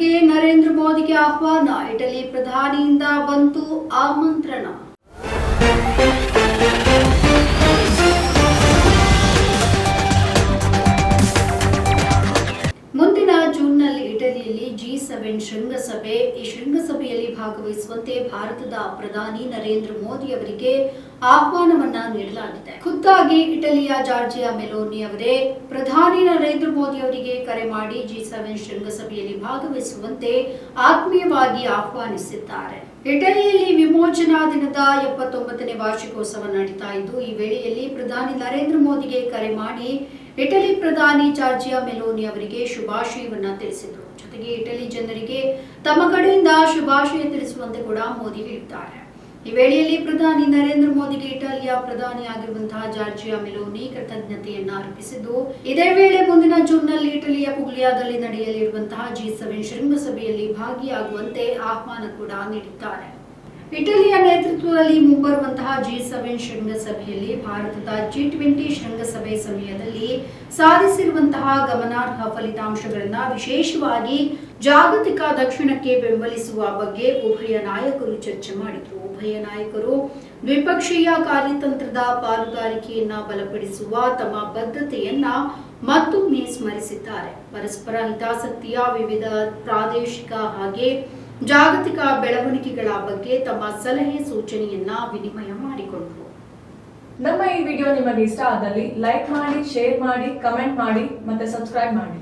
ಜೊತೆಗೆ ನರೇಂದ್ರ ಮೋದಿಗೆ ಆಹ್ವಾನ. ಇಟಲಿ ಪ್ರಧಾನಿಯಿಂದ ಬಂತು ಆಮಂತ್ರಣ. ಜಿ ಸೆವೆನ್ ಶೃಂಗಸಭೆ. ಈ ಶೃಂಗಸಭೆಯಲ್ಲಿ ಭಾಗವಹಿಸುವಂತೆ ಭಾರತದ ಪ್ರಧಾನಿ ನರೇಂದ್ರ ಮೋದಿ ಅವರಿಗೆ ಆಹ್ವಾನವನ್ನ ನೀಡಲಾಗಿದೆ. ಖುದ್ದಾಗಿ ಇಟಲಿಯ ಜಾರ್ಜಿಯಾ ಮೆಲೋನಿ ಅವರೇ ಪ್ರಧಾನಿ ನರೇಂದ್ರ ಮೋದಿ ಅವರಿಗೆ ಕರೆ ಮಾಡಿ ಜಿ ಸೆವೆನ್ ಶೃಂಗಸಭೆಯಲ್ಲಿ ಭಾಗವಹಿಸುವಂತೆ ಆತ್ಮೀಯವಾಗಿ ಆಹ್ವಾನಿಸಿದ್ದಾರೆ. ಇಟಲಿಯಲ್ಲಿ ವಿಮೋಚನಾ ದಿನದ ಎಪ್ಪತ್ತೊಂಬತ್ತನೇ ವಾರ್ಷಿಕೋತ್ಸವ ನಡೀತಾ ಇದ್ದು, ಈ ವೇಳೆಯಲ್ಲಿ ಪ್ರಧಾನಿ ನರೇಂದ್ರ ಮೋದಿಗೆ ಕರೆ ಮಾಡಿ ಇಟಲಿ ಪ್ರಧಾನಿ ಜಾರ್ಜಿಯಾ ಮೆಲೋನಿ ಅವರಿಗೆ ಶುಭಾಶಯವನ್ನ ತಿಳಿಸಿದರು. ಜೊತೆಗೆ ಇಟಲಿ ಜನರಿಗೆ ತಮ್ಮ ಕಡೆಯಿಂದ ಶುಭಾಶಯ ತಿಳಿಸುವಂತೆ ಕೂಡ ಮೋದಿ ಹೇಳಿದ್ದಾರೆ. ಈ ವೇಳೆಯಲ್ಲಿ ಪ್ರಧಾನಿ ನರೇಂದ್ರ ಮೋದಿಗೆ ಇಟಲಿಯ ಪ್ರಧಾನಿ ಆಗಿರುವಂತಹ ಜಾರ್ಜಿಯಾ ಮೆಲೋನಿ ಕೃತಜ್ಞತೆಯನ್ನು ಅರ್ಪಿಸಿದ್ದು, ಇದೇ ವೇಳೆ ಮುಂದಿನ ಜೂನ್ನಲ್ಲಿ ಇಟಲಿಯ ಪುಗ್ಲಿಯಾದಲ್ಲಿ ನಡೆಯಲಿರುವಂತಹ ಜಿ ಸೆವೆನ್ ಶೃಂಗಸಭೆಯಲ್ಲಿ ಭಾಗಿಯಾಗುವಂತೆ ಆಹ್ವಾನ ಕೂಡ ನೀಡಿದ್ದಾರೆ. ಇಟಲಿಯ ನೇತೃತ್ವದಲ್ಲಿ ಮುಂಬರುವಂತಹ ಜಿ ಸೆವೆನ್ ಶೃಂಗಸಭೆಯಲ್ಲಿ ಭಾರತದ ಜಿ ಟ್ವೆಂಟಿ ಶೃಂಗಸಭೆ ಸಮಯದಲ್ಲಿ ಸಾಧಿಸಿರುವಂತಹ ಗಮನಾರ್ಹ ಫಲಿತಾಂಶಗಳನ್ನ ವಿಶೇಷವಾಗಿ ಜಾಗತಿಕ ದಕ್ಷಿಣಕ್ಕೆ ಬೆಂಬಲಿಸುವ ಬಗ್ಗೆ ಉಭಯ ನಾಯಕರು ಚರ್ಚೆ ಮಾಡಿದರು. ಉಭಯ ನಾಯಕರು ದ್ವಿಪಕ್ಷೀಯ ಕಾರ್ಯತಂತ್ರದ ಪಾಲುದಾರಿಕೆಯನ್ನ ಬಲಪಡಿಸುವ ತಮ್ಮ ಬದ್ಧತೆಯನ್ನ ಮತ್ತೊಮ್ಮೆ ಸ್ಮರಿಸಿದ್ದಾರೆ. ಪರಸ್ಪರ ಹಿತಾಸಕ್ತಿಯ ವಿವಿಧ ಪ್ರಾದೇಶಿಕ ಹಾಗೆ ಜಾಗತಿಕ ಬೆಳವಣಿಗೆಗಳ ಬಗ್ಗೆ ತಮ್ಮ ಸಲಹೆ ಸೂಚನೆಯನ್ನ ವಿನಿಮಯ ಮಾಡಿಕೊಂಡರು. ನಮ್ಮ ಈ ವಿಡಿಯೋ ನಿಮಗೆ ಇಷ್ಟ ಆದಲ್ಲಿ ಲೈಕ್ ಮಾಡಿ, ಶೇರ್ ಮಾಡಿ, ಕಮೆಂಟ್ ಮಾಡಿ ಮತ್ತೆ ಸಬ್ಸ್ಕ್ರೈಬ್ ಮಾಡಿ.